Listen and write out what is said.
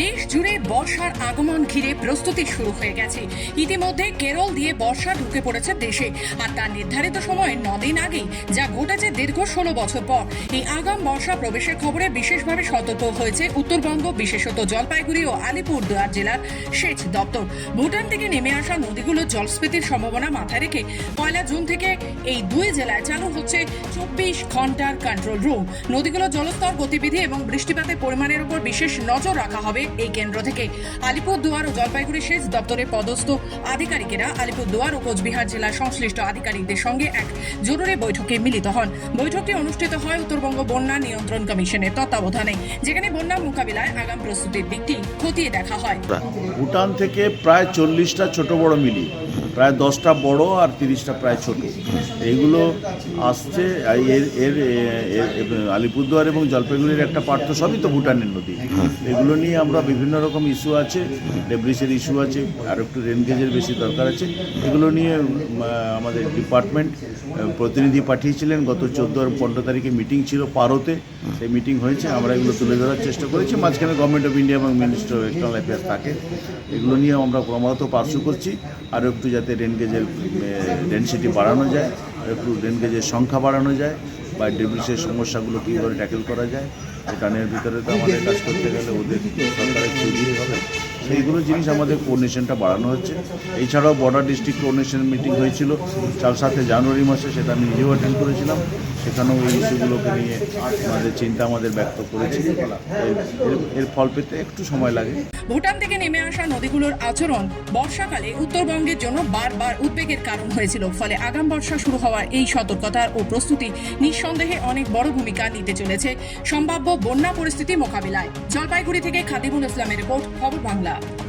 দেশ জুড়ে বর্ষার আগমন ঘিরে প্রস্তুতি শুরু হয়ে গেছে। ইতিমধ্যে কেরল দিয়ে বর্ষা ঢুকে পড়েছে দেশে। আর তার নির্ধারিত সময় নদিন আগেই, যা ঘটেছে দীর্ঘ ষোলো বছর পর। এই আগাম বর্ষা প্রবেশের খবরে বিশেষভাবে সতর্ক হয়েছে উত্তরবঙ্গ, বিশেষত জলপাইগুড়ি ও আলিপুরদুয়ার জেলার সেচ দপ্তর। ভুটান থেকে নেমে আসা নদীগুলোর জলস্ফীতির সম্ভাবনা মাথায় রেখে পয়লা জুন থেকে এই দুই জেলায় চালু হচ্ছে চব্বিশ ঘণ্টার কন্ট্রোল রুম নদীগুলোর জলস্তর, গতিবিধি এবং বৃষ্টিপাতের পরিমাণের উপর বিশেষ নজর রাখা হবে এই কেন্দ্র থেকে আলিপুরদুয়ার ও জলপাইগুড়ি সেচ দপ্তরের পদস্থ আধিকারিকেরা আলিপুরদুয়ার ও কোচবিহার জেলার সংশ্লিষ্ট আধিকারিকদের সঙ্গে এক জরুরি বৈঠকে মিলিত হন। বৈঠকটি অনুষ্ঠিত হয় উত্তরবঙ্গ বন্যা নিয়ন্ত্রণ কমিশনের তত্ত্বাবধানে, যেখানে বন্যা মোকাবিলায় আগাম প্রস্তুতির দিকটি খতিয়ে দেখা হয়। ভুটান থেকে প্রায় চল্লিশটা ছোট বড় মিলিয়ে প্রায় দশটা বড় আর তিরিশটা প্রায় ছোট। এইগুলো আসছে এর এর আলিপুরদুয়ার এবং জলপাইগুড়ির একটা পার্ট তো সবই তো ভুটানের নদী। এগুলো নিয়ে আমরা বিভিন্ন রকম ইস্যু আছে ডেব্রিসের ইস্যু আছে, আর একটু রেনগেজের বেশি দরকার আছে। এগুলো নিয়ে আমাদের ডিপার্টমেন্ট প্রতিনিধি পাঠিয়েছিলেন। গত চোদ্দ আর পনেরো তারিখে মিটিং ছিল পারোতে। সেই মিটিং হয়েছে, আমরা এগুলো তুলে ধরার চেষ্টা করেছি। মাঝখানে গভর্নমেন্ট অফ ইন্ডিয়া এবং মিনিস্টার অফ এক্সটার্নাল অ্যাফেয়ার্স থাকে। এগুলো নিয়ে আমরা ক্রমাগত পার্শ্ব করছি। আর একটু যাতে রেন গেজের ডেন্সিটি বাড়ানো যায়, একটু রেন গেজের সংখ্যা বাড়ানো যায়, বা ডেব্রিসের সমস্যাগুলো কীভাবে ট্যাকেল করা যায় টানের ভিতরে তো আমাদের কাজ করতে গেলে ওদের সরকারের চুরি হবে। সেইগুলো জিনিস আমাদের কোঅর্ডিনেশনটা বাড়ানো হচ্ছে। এছাড়াও বর্ডার ডিস্ট্রিক্ট কোঅর্ডিনেশন মিটিং হয়েছিল। চার সাথে জানুয়ারি মাসে সেটা আমি নিজেও অ্যাটেন্ড করেছিলাম। সেখানেও এই ইস্যুগুলোকে নিয়ে আমাদের চিন্তা আমাদের ব্যক্ত করেছি। এর- ফল পেতে একটু সময় লাগে। ভুটান থেকে নেমে আসা নদীগুলোর আচরণ বর্ষাকালে উত্তরবঙ্গের জন্য বারবার উদ্বেগের কারণ হয়েছিল। ফলে আগাম বর্ষা শুরু হওয়ার এই সতর্কতার ও প্রস্তুতি নিঃসন্দেহে অনেক বড় ভূমিকা নিতে চলেছে। সম্ভাব্য বন্যা পরিস্থিতি মোকাবিলায়। জলপাইগুড়ি থেকে খাদিমুল ইসলামের রিপোর্ট, খবর বাংলা। up.